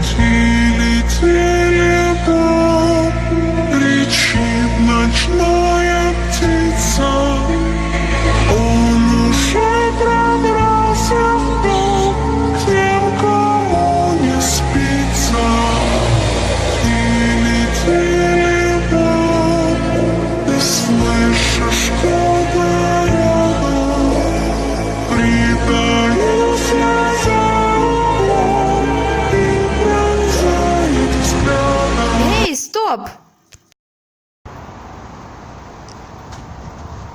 Jesus. Стоп!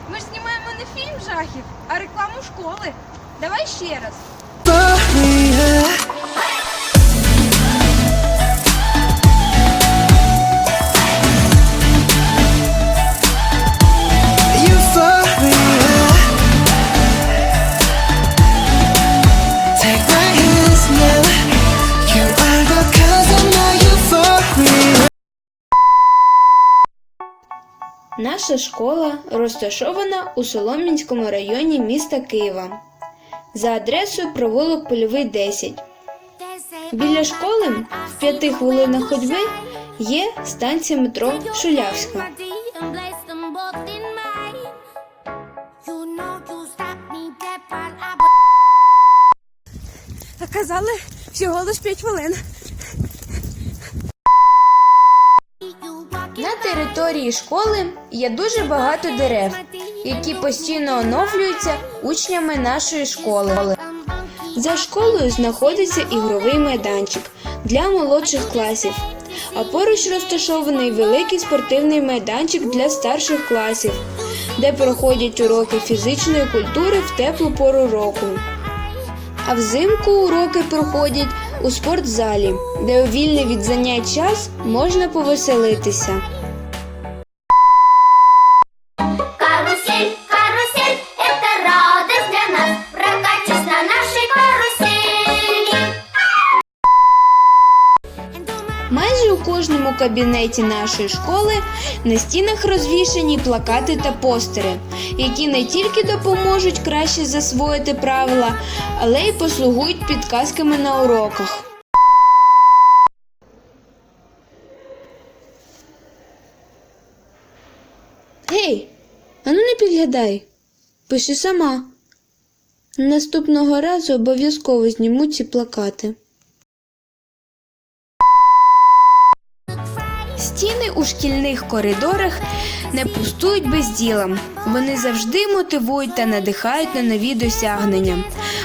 Ми ж знімаємо не фільм жахів, а рекламу школи. Давай ще раз. Наша школа розташована у Солом'янському районі міста Києва за адресою провулок Польовий 10. Біля школи в п'яти хвилинах ходьби є станція метро Шулявська. Казали всього лиш 5 хвилин. На території школи є дуже багато дерев, які постійно оновлюються учнями нашої школи. За школою знаходиться ігровий майданчик для молодших класів, а поруч розташований великий спортивний майданчик для старших класів, де проходять уроки фізичної культури в теплу пору року. А взимку уроки проходять у спортзалі, де у вільний від занять час можна повеселитися. Майже у кожному кабінеті нашої школи на стінах розвішані плакати та постери, які не тільки допоможуть краще засвоїти правила, але й послугують підказками на уроках. Гей, ану не підглядай. Пиши сама. Наступного разу обов'язково зніму ці плакати. Стіни у шкільних коридорах не пустують без діла. Вони завжди мотивують та надихають на нові досягнення,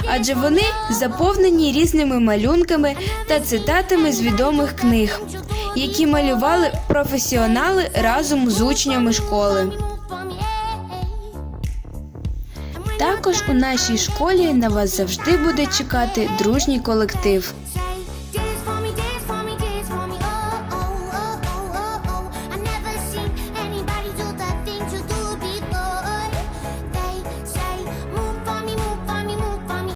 адже вони заповнені різними малюнками та цитатами з відомих книг, які малювали професіонали разом з учнями школи. Також у нашій школі на вас завжди буде чекати дружній колектив.